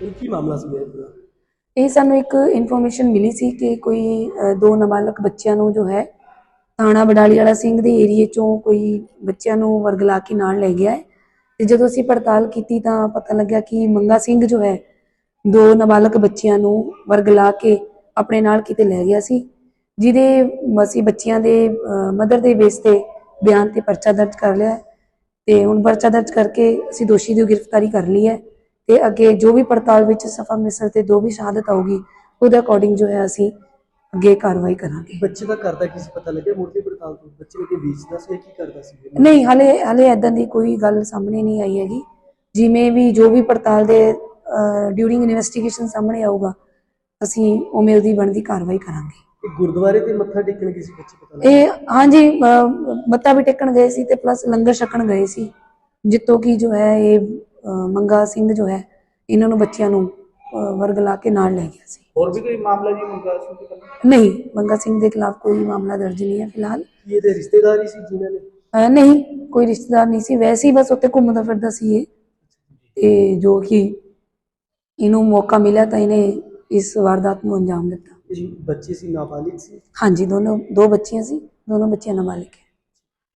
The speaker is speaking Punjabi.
ਇਹ ਕੀ ਮਾਮਲਾ ਸੀ ਇਹ ਪੂਰਾ ਇਹ ਸਾਨੂੰ ਇੱਕ ਇਨਫੋਰਮੇਸ਼ਨ ਮਿਲੀ ਸੀ ਕਿ ਕੋਈ ਅ, ਦੋ ਨਾਬਾਲਗ ਬੱਚਿਆਂ ਨੂੰ ਜੋ ਹੈ ਥਾਣਾ ਬਡਾਲੀ ਵਾਲਾ ਸਿੰਘ ਦੇ ਏਰੀਏ ਚੋਂ ਕੋਈ ਬੱਚਿਆਂ ਨੂੰ ਵਰਗਲਾ ਕੇ ਨਾਲ ਲੈ ਗਿਆ ਹੈ। ਤੇ ਜਦੋਂ ਅਸੀਂ ਪੜਤਾਲ ਕੀਤੀ ਤਾਂ ਪਤਾ ਲੱਗਿਆ ਕਿ ਮੰਗਾ ਸਿੰਘ ਜੋ ਹੈ ਦੋ ਨਾਬਾਲਗ ਬੱਚਿਆਂ ਨੂੰ ਵਰਗਲਾ ਕੇ ਆਪਣੇ ਨਾਲ ਕਿਤੇ ਲੈ ਗਿਆ ਸੀ ਜਿਹਦੇ ਅਸੀਂ ਬੱਚਿਆਂ ਦੇ ਮਦਰ ਦੇ ਬੇਸ ਤੇ ਬਿਆਨ ਤੇ ਪਰਚਾ ਦਰਜ ਕਰ ਲਿਆ ਹੈ। ਤੇ ਹੁਣ ਪਰਚਾ ਦਰਜ ਕਰਕੇ ਅਸੀਂ ਦੋਸ਼ੀ ਦੀ ਗ੍ਰਿਫਤਾਰੀ ਕਰ ਲਈ ਹੈ। ਤੇ ਅੱਗੇ ਜੋ ਵੀ ਪੜਤਾਲ ਵਿੱਚ ਸਫਾ ਮਿਸਰ ਤੇ ਜੋ ਵੀ ਸ਼ਹਾਦਤ ਆਊਗੀ ਉਹਦੇ ਅਕੋਰਡਿੰਗ ਜੋ ਹੈ ਅਸੀਂ ਅੱਗੇ ਕਾਰਵਾਈ ਕਰਾਂਗੇ। ਬੱਚੇ ਦਾ ਕਰਦਾ ਕੀ ਸੀ ਪਤਾ ਲੱਗਿਆ? ਮੁਰਤੀ ਪੜਤਾਲ ਤੋਂ ਬੱਚੇ ਨੂੰ ਕੀ ਵੇਚਦਾ ਸੀ ਜਾਂ ਕੀ ਕਰਦਾ ਸੀ? ਨਹੀਂ ਹਲੇ ਹਲੇ ਐਦਾਂ ਦੀ ਕੋਈ ਗੱਲ ਸਾਹਮਣੇ ਨਹੀਂ ਆਈ ਹੈਗੀ। ਜਿਵੇਂ ਵੀ ਜੋ ਵੀ ਪੜਤਾਲ ਦੇ ਡਿਊਰਿੰਗ ਇਨਵੈਸਟੀਗੇਸ਼ਨ ਸਾਹਮਣੇ ਆਊਗਾ ਅਸੀਂ ਉਵੇਂ ਉਹਦੀ ਬਣਦੀ ਕਾਰਵਾਈ ਕਰਾਂਗੇ। ਇਹ ਗੁਰਦੁਆਰੇ ਤੇ ਮੱਥਾ ਟੇਕਣ ਗਏ ਸੀ ਬੱਚੇ ਪਤਾ ਲੱਗਿਆ? ਇਹ ਹਾਂਜੀ ਮੱਥਾ ਵੀ ਟੇਕਣ ਗਏ ਸੀ ਤੇ ਪਲੱਸ ਲੰਗਰ ਛਕਣ ਗਏ ਸੀ। ਜਿੱਤੋਂ ਕੀ ਜੋ ਹੈ ਇਹ ਮੰਗਾ ਸਿੰਘ ਜੋ ਹੈ ਇਹਨਾਂ ਨੂੰ ਬੱਚਿਆਂ ਨੂੰ ਅ, ਵਰਗਲਾ ਕੇ ਨਾਲ ਲੈ ਗਿਆ ਸੀ। ਹੋਰ ਵੀ ਕੋਈ ਮਾਮਲਾ ਜੀ ਮੰਗਾ ਸੀ ਤੇ ਪਹਿਲਾਂ? ਨਹੀਂ ਮੰਗਾ ਸਿੰਘ ਦੇ ਖਿਲਾਫ ਕੋਈ ਮਾਮਲਾ ਦਰਜ ਨਹੀਂ ਹੈ ਫਿਲਹਾਲ। ਕੀ ਇਹਦੇ ਰਿਸ਼ਤੇਦਾਰ ਹੀ ਸੀ ਜਿਨ੍ਹਾਂ ਨੇ? ਨਹੀਂ ਕੋਈ ਰਿਸ਼ਤੇਦਾਰ ਨਹੀਂ ਸੀ। ਵੈਸੇ ਹੀ ਬਸ ਉੱਥੇ ਘੁੰਮਦਾ ਫਿਰਦਾ ਸੀ ਇਹ। ਤੇ ਜੋ ਕਿ ਇਹਨੂੰ ਮੌਕਾ ਮਿਲਿਆ ਤਾਂ ਇਹਨੇ ਇਸ ਵਾਰਦਾਤ ਨੂੰ ਅੰਜਾਮ ਦਿੱਤਾ। ਇਹ ਬੱਚੇ ਸੀ ਨਾਬਾਲਿਗ ਸੀ? ਹਾਂਜੀ ਦੋਨੋਂ ਦੋ ਬੱਚੀਆਂ ਸੀ ਦੋਨੋਂ ਬੱਚੀਆਂ ਨਾਬਾਲਿਗ ਹੈ।